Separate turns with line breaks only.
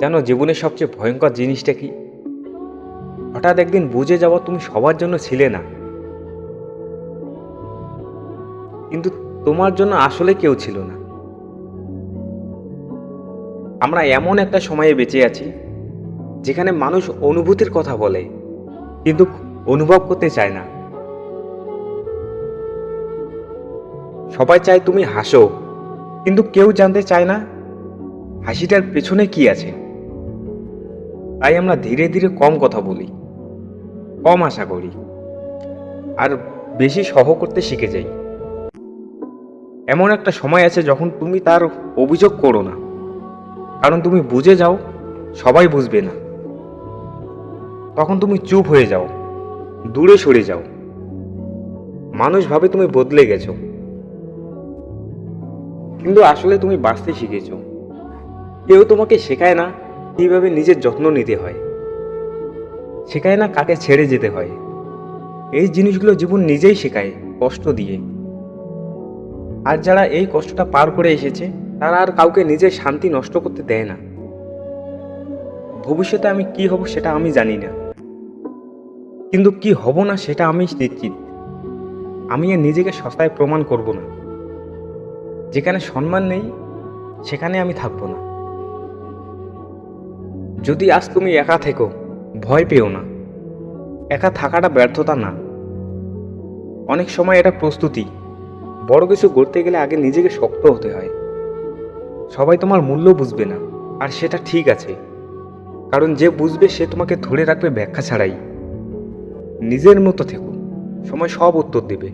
জানো জীবনের সবচেয়ে ভয়ঙ্কর জিনিসটা কি? হঠাৎ একদিন বুঝে যাওয়া তুমি সবার জন্য ছিলে না। কিন্তু তোমার জন্য আসলে কেউ ছিল না। আমরা এমন একটা সময়ে বেঁচে আছি, যেখানে মানুষ অনুভূতির কথা বলে, কিন্তু অনুভব করতে চায় না। সবাই চায় তুমি হাসো, কিন্তু কেউ জানতে চায় না হাসিটার পেছনে কি আছে। তাই আমরা ধীরে ধীরে কম কথা বলি, কম আশা করি, আর বেশি সহ করতে শিখে যাই। এমন একটা সময় আছে যখন তুমি তার অভিযোগ করো না, কারণ তুমি বুঝে যাও, সবাই বুঝবে না। তখন তুমি চুপ হয়ে যাও, দূরে সরে যাও। মানুষ ভাবে তুমি বদলে গেছো। কিন্তু আসলে তুমি বাঁচতে শিখেছো। কেউ তোমাকে শেখায় না কীভাবে নিজের যত্ন নিতে হয়। শেখায় না কাকে ছেড়ে যেতে হয়। এই জিনিসগুলো জীবন নিজেই শেখায় কষ্ট দিয়ে। আর যারা এই কষ্টটা পার করে এসেছে, তারা আর কাউকে নিজের শান্তি নষ্ট করতে দেয় না। ভবিষ্যতে আমি কি হব সেটা আমি জানি না। কিন্তু কি হব না সেটা আমি নিশ্চিত। আমি আর নিজেকে সস্তায় প্রমাণ করব না। যেখানে সম্মান নেই, সেখানে আমি থাকব না। যদি আজ তুমি একা থেকো, ভয় পেও না। একা থাকাটা ব্যর্থতা না। অনেক সময় এটা প্রস্তুতি। বড় কিছু করতে গেলে আগে নিজেকে শক্ত হতে হয়। সবাই তোমার মূল্য বুঝবে না, আর সেটা ঠিক আছে। কারণ যে বুঝবে, সে তোমাকে ধরে রাখবে ব্যাখ্যা ছাড়াই। নিজের মতো থেকো। সময় সব উত্তর দেবে।